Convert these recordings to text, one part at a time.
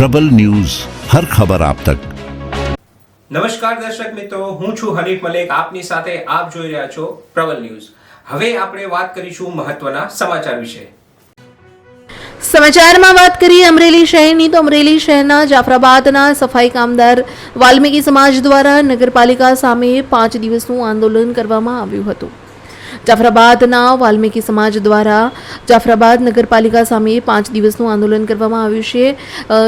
પ્રબલ news હર ખબર આપ તક. નમસ્કાર દર્શક મિત્રો હું છું હરીફ મલેક. આપની સાથે આપ જોઈ રહ્યા છો પ્રબલ ન્યૂઝ. હવે આપણે વાત કરીશું મહત્વના સમાચાર વિશે. સમાચારમાં વાત કરીએ અમરેલી શહેરની તો અમરેલી શહેરના જાફરાબાદના સફાઈ કામદાર વાલ્મીકી સમાજ દ્વારા નગરપાલિકા સામે પાંચ દિવસનું આંદોલન કરવામાં આવ્યું હતું. જાફરાબાદના વાલ્મીકી સમાજ દ્વારા જાફરાબાદ નગરપાલિકા સામે પાંચ દિવસનું આંદોલન કરવામાં આવ્યું છે.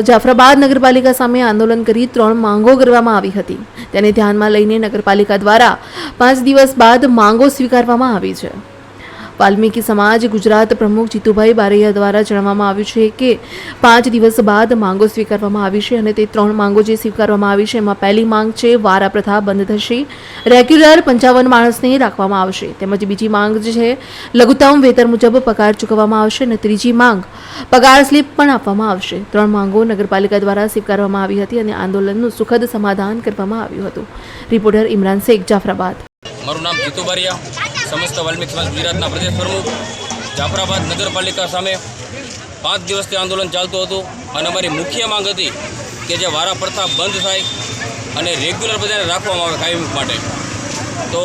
જાફરાબાદ નગરપાલિકા સામે આંદોલન કરી ત્રણ માંગો કરવામાં આવી હતી. તેને ધ્યાનમાં લઈને નગરપાલિકા દ્વારા પાંચ દિવસ બાદ માંગો સ્વીકારવામાં આવી છે. વાલ્મીકી સમાજ ગુજરાત પ્રમુખ જીતુભાઈ બારૈયા દ્વારા જણાવવામાં આવ્યું છે કે પાંચ દિવસ બાદ માંગો સ્વીકારવામાં આવી છે અને તે ત્રણ માંગો જે સ્વીકારવામાં આવી છે, એમાં પહેલી માંગ છે, વારા પ્રથા બંધ થશે. રેગ્યુલર પંચાવન માણસને રાખવામાં આવશે. તેમજ બીજી માંગ છે, લઘુત્તમ વેતન મુજબ પગાર ચૂકવવામાં આવશે અને ત્રીજી માંગ, પગાર સ્લીપ પણ આપવામાં આવશે. ત્રણ માંગો નગરપાલિકા દ્વારા સ્વીકારવામાં આવી હતી અને આંદોલનનું સુખદ સમાધાન કરવામાં આવ્યું હતું. રિપોર્ટર ઇમરાન શેખ, જાફરાબાદ. મારું નામ જીતુ બારિયા. સમસ્ત વાલ્મીક સમાજ ગુજરાતના પ્રદેશ પ્રમુખ જાફરાબાદ નગરપાલિકા સામે પાંચ દિવસથી આંદોલન ચાલતું હતું અને અમારી મુખ્ય માંગ હતી કે જે વારા પ્રથા બંધ થાય અને રેગ્યુલર બધાને રાખવામાં આવે કાયમ માટે. તો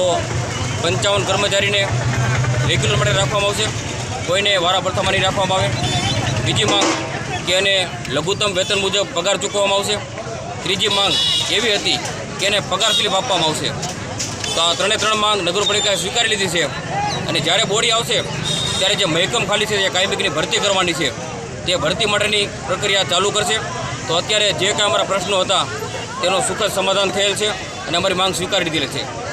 પંચાવન કર્મચારીને રેગ્યુલર માટે રાખવામાં આવશે. કોઈને વારા પ્રથામાં નહીં રાખવામાં આવે. બીજી માંગ કે એને લઘુત્તમ વેતન મુજબ પગાર ચૂકવવામાં આવશે. ત્રીજી માંગ એવી હતી કે એને પગાર સ્લીપ આપવામાં આવશે. ત્રણે ત્રણ માંગ નગરપાલિકાએ સ્વીકારી લીધી છે. અને જ્યારે બોડી આવશે, ત્યારે જે મહેકમ ખાલી છે, જે કાયમિકની ભરતી કરવાની છે, તે ભરતી માટેની પ્રક્રિયા ચાલુ કરશે. તો અત્યારે જે કાંઈ અમારા પ્રશ્નો હતા, તેનો સુખદ સમાધાન થયેલ છે અને અમારી માંગ સ્વીકારી દીધેલી છે.